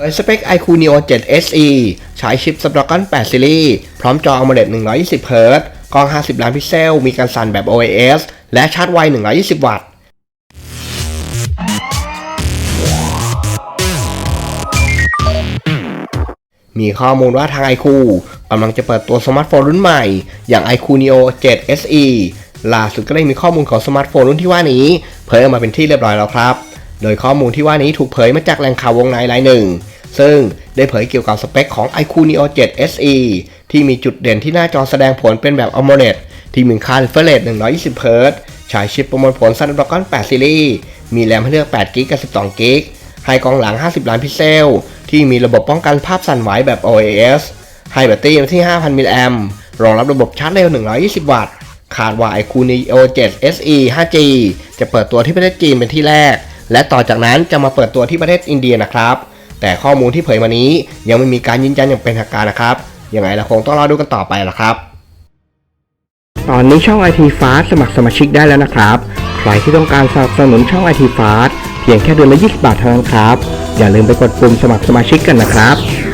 โดยสเปค iQ Neo 7 SE ใช้ชิป Snapdragon 8 Series พร้อมจอ AMOLED 120 Hz กล้อง 50 ล้านพิกเซล มีการสั่นแบบ OIS และชาร์จไว 120 วัตต์ มีข้อมูลว่าทาง iQ กำลังจะเปิดตัวสมาร์ทโฟนรุ่นใหม่ อย่าง iQ Neo 7 SE ล่าสุดก็ได้มีข้อมูลของสมาร์ทโฟนรุ่นที่ว่านี้ เผยออกมาเป็นที่เรียบร้อยแล้วครับ โดยข้อมูลที่ว่านี้ถูกเผยมาจากแหล่งข่าววงในรายหนึ่ง ซึ่งได้เผยเกี่ยวกับสเปคของ iQ Neo 7 SE ที่มีจุดเด่นที่หน้าจอแสดงผลเป็นแบบ AMOLED ที่มีค่า refresh rate 120 Hz ใช้ชิปประมวลผล Snapdragon 8 Series มีแรมให้เลือก 8 g b กับ 12 g b ให้กล้องหลัง 50 ล้านพิกเซล ที่มีระบบป้องกันภาพสั่นไหวแบบ OAS ให้แบตเตอรี่ที่ 5,000 มิลลิแอมป์รองรับระบบชาร์จเร็ว 120 วัตต์ คาดว่า iQOO Neo 7 SE 5G จะเปิดตัวที่ประเทศจีนเป็นที่แรก และต่อจากนั้นจะมาเปิดตัวที่ประเทศอินเดียนะครับ แต่ข้อมูลที่เผยมานี้ยังไม่มีการยืนยันอย่างเป็นทางการนะครับยังไงเราคงต้องรอดูกันต่อไปละครับ ตอนนี้ช่อง IT Fast สมัครสมาชิกได้แล้วนะครับ ใครที่ต้องการสนับสนุนช่อง IT Fast เพียงแค่เดือนละ 20 บาทเท่านั้นครับ อย่าลืมไปกดปุ่มสมัครสมาชิกกันนะครับ